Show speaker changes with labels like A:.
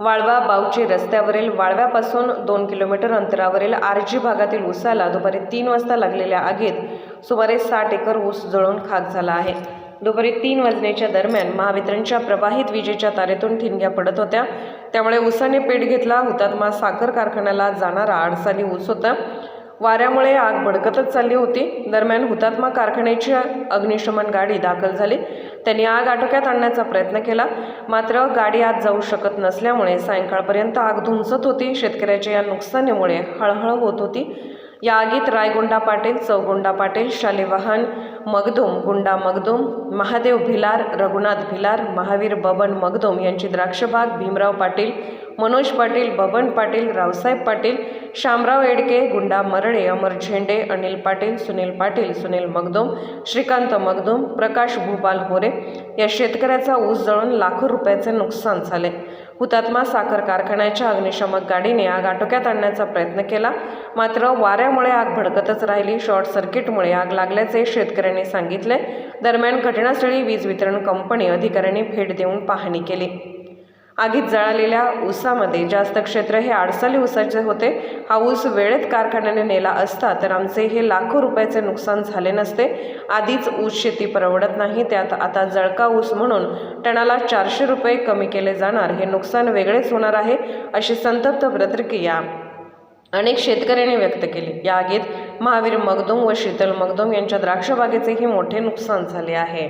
A: वाळवा बावची रस्त्यावरील वाळव्यापासून दोन किलोमीटर अंतरावरील आरजी भागातील ऊसाला दुपारी तीन वाजता लागलेल्या आगीत सुमारे साठ एकर ऊस जळून खाक झाला आहे. दुपारी तीन वाजण्याच्या दरम्यान महावितरणच्या प्रवाहित विजेच्या तारेतून ठिणग्या पडत होत्या. त्यामुळे ऊसाने पेट घेतला. हुतात्मा साखर कारखान्याला जाणारा आडसाली ऊस होता. वाऱ्यामुळे आग भडकतच चालली होती. दरम्यान हुतात्मा कारखान्याची अग्निशमन गाडी दाखल झाली. त्यांनी आग आटोक्यात आणण्याचा प्रयत्न केला. मात्र गाडी आत जाऊ शकत नसल्यामुळे सायंकाळपर्यंत आग धुंचत होती. शेतकऱ्याच्या या नुकसानीमुळे हळहळ होत होती. या आगीत रायगोंडा पाटील चौगोंडा पाटील शालेवाहन मगदुम गुंडा मगदुम महादेव भिलार रघुनाथ भिलार महावीर बबन मगदुम यांची द्राक्षबाग भीमराव पाटील मनोज पाटील बबन पाटील रावसाहेब पाटील शामराव एडके गुंडा मरडे अमर झेंडे अनिल पाटील सुनील पाटील सुनील मगदोम श्रीकांत मगदोम प्रकाश भूपाल होरे या शेतकऱ्याचा ऊस जळून लाखो रुपयाचे नुकसान झाले. हुतात्मा साखर कारखान्याच्या अग्निशमक गाडीने आग आटोक्यात आणण्याचा प्रयत्न केला. मात्र वाऱ्यामुळे आग भडकतच राहिली. शॉर्ट सर्किटमुळे आग लागल्याचे शेतकऱ्यांनी सांगितले. दरम्यान घटनास्थळी वीज वितरण कंपनी अधिकाऱ्यांनी भेट देऊन पाहणी केली. आगीत जळालेल्या ऊसामध्ये जास्त क्षेत्र हे आडसाली ऊसाचे होते. हा ऊस वेळेत कारखान्याने नेला असता तर आमचे हे लाखो रुपयाचे नुकसान झाले नसते. आधीच ऊस शेती परवडत नाही त्यात आता जळका ऊस म्हणून टनाला चारशे रुपये कमी केले जाणार. हे नुकसान वेगळेच होणार आहे अशी संतप्त प्रतिक्रिया अनेक शेतकऱ्यांनी व्यक्त केली. या आगीत महावीर मगदुम व शीतल मगदुम यांच्या द्राक्षबागेचेही मोठे नुकसान झाले आहे.